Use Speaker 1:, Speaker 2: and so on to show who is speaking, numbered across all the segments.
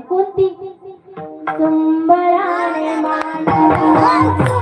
Speaker 1: कोणती? कोणती मान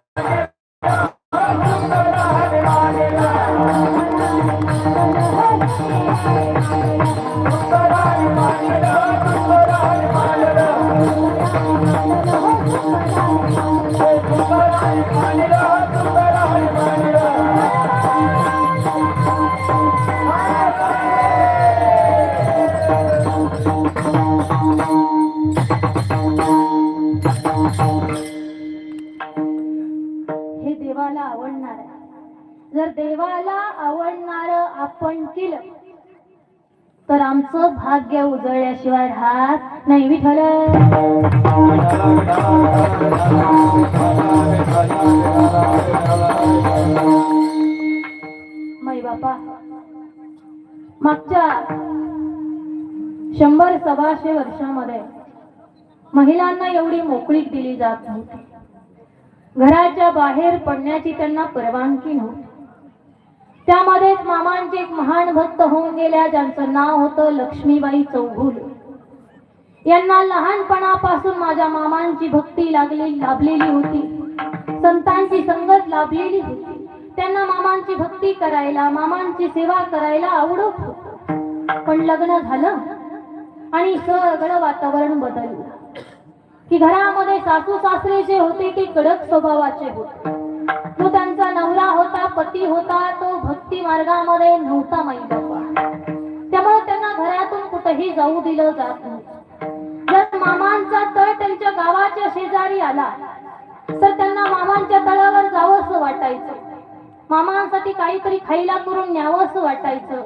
Speaker 1: हे देवाला आवडणार जर देवाला आवडणार आपण केलं तर आमचं भाग्य उजळल्याशिवाय राहत नाही विठल माई बापा. मागच्या शंभर सव्वाशे वर्षामध्ये महिलांना एवढी मोकळीक दिली जात नव्हती. घराच्या बाहेर पडण्याची त्यांना परवानगी नव्हती. त्यामध्येच मामांचे एक महान भक्त होऊन गेल्या ज्यांचं नाव होतं लक्ष्मीबाई चौघुल. यांना लहानपणापासून माझ्या मामांची भक्ती लागली लाभलेली होती. संतांची संगत लाभलेली होती. त्यांना मामांची भक्ती करायला मामांची सेवा करायला आवडत होत. पण लग्न झालं आणि सगळं वातावरण बदललं. की घरामध्ये सासू सासरे जे होते ते कडक स्वभावाचे होते. तो त्यांचा नवरा होता पती होता तो भक्ती मार्गामध्ये नव्हता माई बाबा त्यामुळे त्यांना घरातून कुठेही जाऊ दिलं जात नव्हतं. जर मामांचा तळ त्यांच्या गावाच्या शेजारी आला तर त्यांना मामांच्या तळावर जावंसं वाटायचं. मामांसाठी काहीतरी खायला करून न्यावंसं वाटायचं.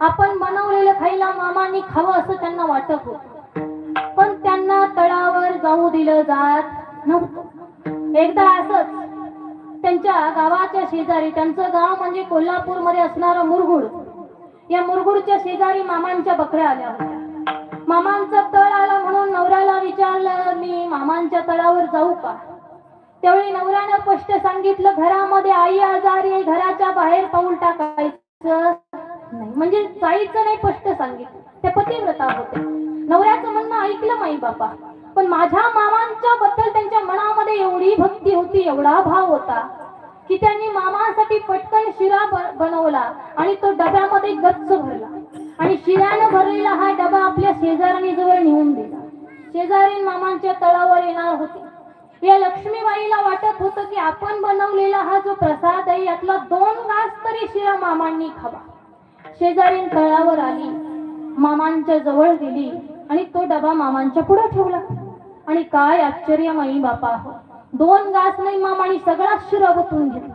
Speaker 1: आपण बनवलेलं खायला मामांनी खावं असं त्यांना वाटत होत. पण त्यांना तळावर जाऊ दिलं जात नव्हतं. एकदा असंच त्यांच्या गावाच्या शेजारी त्यांचं गाव म्हणजे कोल्हापूरमध्ये असणारं मुरगुड. या मुरगुडच्या शेजारी मामांच्या बकऱ्या आल्या होत्या. मामांचा तळ आला म्हणून नवऱ्याला विचारलं मी मामांच्या तळावर जाऊ का? त्यावेळी नवऱ्यानं स्पष्ट सांगितलं घरामध्ये आई आजारी घराच्या बाहेर पाऊल टाकायचं नाही. म्हणजे जायचं नाही स्पष्ट सांगितलं. ते पतिव्रता होते. नवऱ्याचं म्हणणं ऐकलं माई बापा. पण माझ्या मामांच्या बद्दल त्यांच्या मनामध्ये एवढी भक्ती होती एवढा भाव होता. की त्यांनी मामांसाठी पटकन शिरा बनवला आणि तो डब्यामध्ये गच्च भरला. आणि शिऱ्यानं भरलेला हा डबा आपल्या शेजाऱ्याने जवळ नेऊन दिला. शेजारी मामांच्या तळावर येणार होते. या लक्ष्मीबाईला वाटत होतं की आपण बनवलेला हा जो प्रसाद आहे यातला दोन घास तरी शिरा मामांनी खावा. शेजारीन तळावर आली मामांच्या जवळ दिली आणि तो डबा मामांच्या पुढे ठेवला. आणि काय आश्चर्य माई बापा हो! दोन गास नाही मामाने सगळा शिरा बतून घेतला.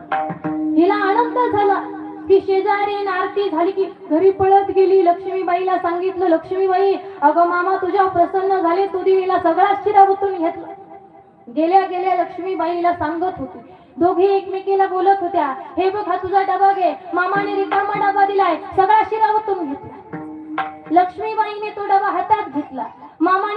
Speaker 1: हिला आनंद झाला की शेजारी आरती झाली की घरी पळत गेली. लक्ष्मीबाईला सांगितलं लक्ष्मीबाई अगं मामा तुझ्या प्रसन्न झाले तू देवीला सगळा शिरा बतून घेतला. गेल्या गेल्या लक्ष्मीबाईला सांगत होती. दोघे एकमेकीला बोलत होत्या हे बघ हा तुझा डबा घे. मामाने रिकामा डबा दिलाय सगळा शिरा ओतून घेतला. लक्ष्मीबाईने तो डबा हातात घेतला. मामाने